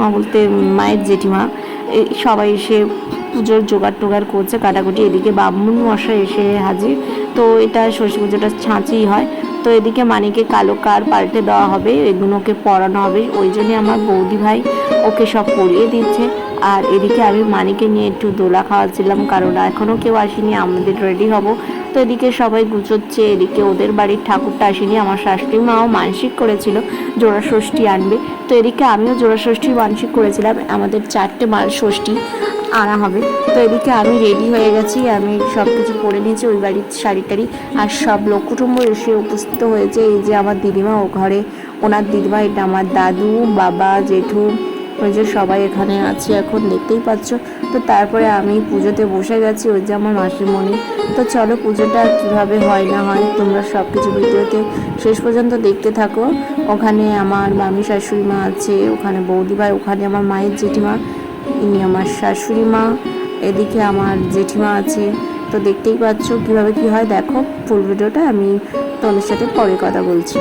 ঠাকুমা বলতে মায়ের জেঠিমা সবাই এসে পুজোর জোগাড় টোগাড় করছে কাটাকুটি। এদিকে বামুন মশাই এসে হাজির। তো এটা সরস্বতী পুজোটা ছাঁচেই হয়। তো এদিকে মানিকে কালো কার পাল্টে দেওয়া হবে, এগুলোকে পরানো হবে। ওই জন্যে আমার বৌদি ভাই ওকে সব পরিয়ে দিচ্ছে। আর এদিকে আমি মানিকে নিয়ে একটু দোলা খাওয়াচ্ছিলাম, কারণ এখনও কেউ আসেনি, আমাদের রেডি হব। তো এদিকে সবাই গুছোচ্ছে এদিকে ওদের বাড়ির ঠাকুরটা আসেনি, আমার শাশুড়ি মাও মানসিক করেছিল জোড়া ষষ্ঠী আনবে। তো এদিকে আমিও জোড়া ষষ্ঠী মানসিক করেছিলাম, আমাদের চারটে মাল ষষ্ঠী আনা হবে। তো এদিকে আমি রেডি হয়ে গেছি, আমি সব কিছু পরে নিয়েছি, ওই বাড়ির শাড়ি টাড়ি, আর সব লোক কুটুম্ব এসে উপস্থিত হয়েছে, এই যে আমার দিদিমা ও ঘরে, ওনার দিদিমা, এটা আমার দাদু, বাবা, জেঠু ওই যে সবাই এখানে আছে এখন, দেখতেই পাচ্ছ। তো তারপরে আমি পুজোতে বসে গেছি, ওই যে আমার মাসিমণি। তো চলো পুজোটা কীভাবে হয় না হয়, তোমরা সব কিছু ভিডিওতে শেষ পর্যন্ত দেখতে থাকো। ওখানে আমার মামি শাশুড়ি মা আছে, ওখানে বৌদি ভাই, ওখানে আমার মায়ের জেঠিমা, ইনি আমার শাশুড়ি মা, এদিকে আমার জেঠিমা আছে। তো দেখতেই পাচ্ছ কীভাবে কী হয়, দেখো ফুল ভিডিওটা আমি তোমাদের সাথে পরে কথা বলছি।